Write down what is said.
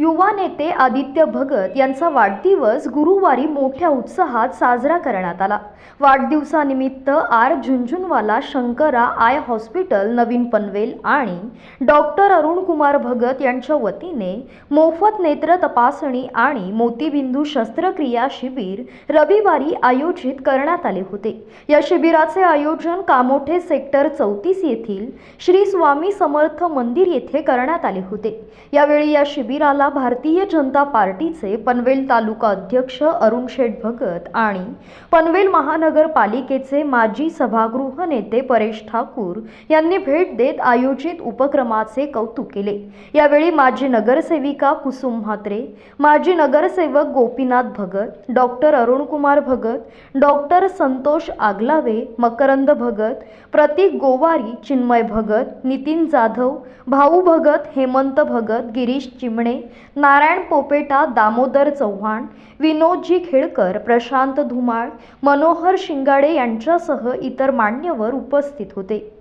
युवा नेते आदित्य भगत यांचा वाढदिवस गुरुवारी मोठ्या उत्साहात साजरा करण्यात आला. वाढदिवसानिमित्त R Jhunjhunwala Shankara eye hospital नवीन पनवेल आणि डॉक्टर अरुण कुमार भगत यांच्या वतीने मोफत नेत्र तपासणी आणि मोतीबिंदू शस्त्रक्रिया शिबिर रविवारी आयोजित करण्यात आले होते. या शिबिराचे आयोजन कामोठे सेक्टर चौतीस येथील श्री स्वामी समर्थ मंदिर येथे करण्यात आले होते. यावेळी या शिबिराला भारतीय जनता पार्टीचे पनवेल तालुका अध्यक्ष अरुण शेठ भगत आणि पनवेल महानगरपालिकेचे माजी सभागृह नेते परेश ठाकूर यांनी भेट देत आयोजित उपक्रमाचे कौतुक केले. यावेळी माजी नगरसेविका कुसुम म्हात्रे माजी नगरसेवक गोपीनाथ भगत डॉक्टर अरुणकुमार भगत डॉक्टर संतोष आगलावे मकरंद भगत प्रतीक गोवारी चिन्मय भगत नितीन जाधव भाऊ भगत हेमंत भगत गिरीश चिमणे नारायण पोपेटा दामोदर चव्हाण विनोदजी खेडकर प्रशांत धुमाळ मनोहर शिंगाडे यांच्यासह इतर मान्यवर उपस्थित होते.